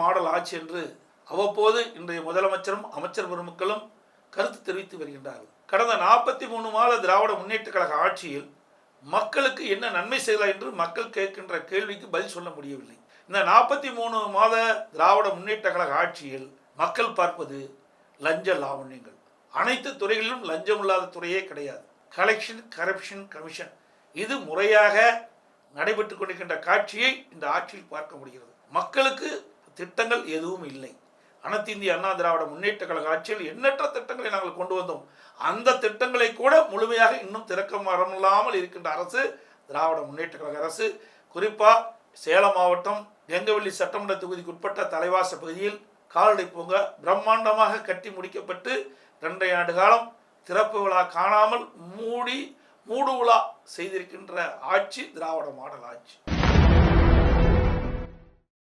Model ஆட்சி என்று அவ்வப்போது இன்றைய முதலமைச்சரும் அமைச்சர் பெருமக்களும் கருத்து தெரிவித்து வருகின்றார்கள். கடந்த நாற்பத்தி மூணு மாத திராவிட முன்னேற்ற கழக ஆட்சியில் மக்களுக்கு என்ன நன்மை செய்யலாம் என்று மக்கள் கேட்கின்ற கேள்விக்கு பதில் சொல்ல முடியவில்லை. இந்த நாற்பத்தி மூணு மாத திராவிட முன்னேற்ற கழக ஆட்சியில் மக்கள் பார்ப்பது லஞ்ச லாவண்யங்கள். அனைத்து துறைகளிலும் லஞ்சம் இல்லாத துறையே கிடையாது. கலெக்ஷன் கரப்ஷன் கமிஷன் இது முறையாக நடைபெற்று கொண்டிருக்கின்ற காட்சியை இந்த ஆட்சியில் பார்க்க முடிகிறது. மக்களுக்கு திட்டங்கள் எதுவும் இல்லை. அனைத்து இந்திய அண்ணா திராவிட முன்னேற்ற கழக ஆட்சியில் எண்ணற்ற திட்டங்களை நாங்கள் கொண்டு வந்தோம். அந்த திட்டங்களை கூட முழுமையாக இன்னும் திறக்க மரமில்லாமல் இருக்கின்ற அரசு திராவிட முன்னேற்ற கழக அரசு குறிப்பாக சேலம் மாவட்டம் கெங்கவெள்ளி சட்டமன்ற தொகுதிக்கு உட்பட்ட தலைவாச பகுதியில் கால்நடை பூங்கா பிரம்மாண்டமாக கட்டி முடிக்கப்பட்டு ரெண்டரை ஆண்டு காலம் திறப்பு விழா காணாமல் மூடி மூடு விழா செய்திருக்கின்ற ஆட்சி திராவிட மாடல் ஆட்சி.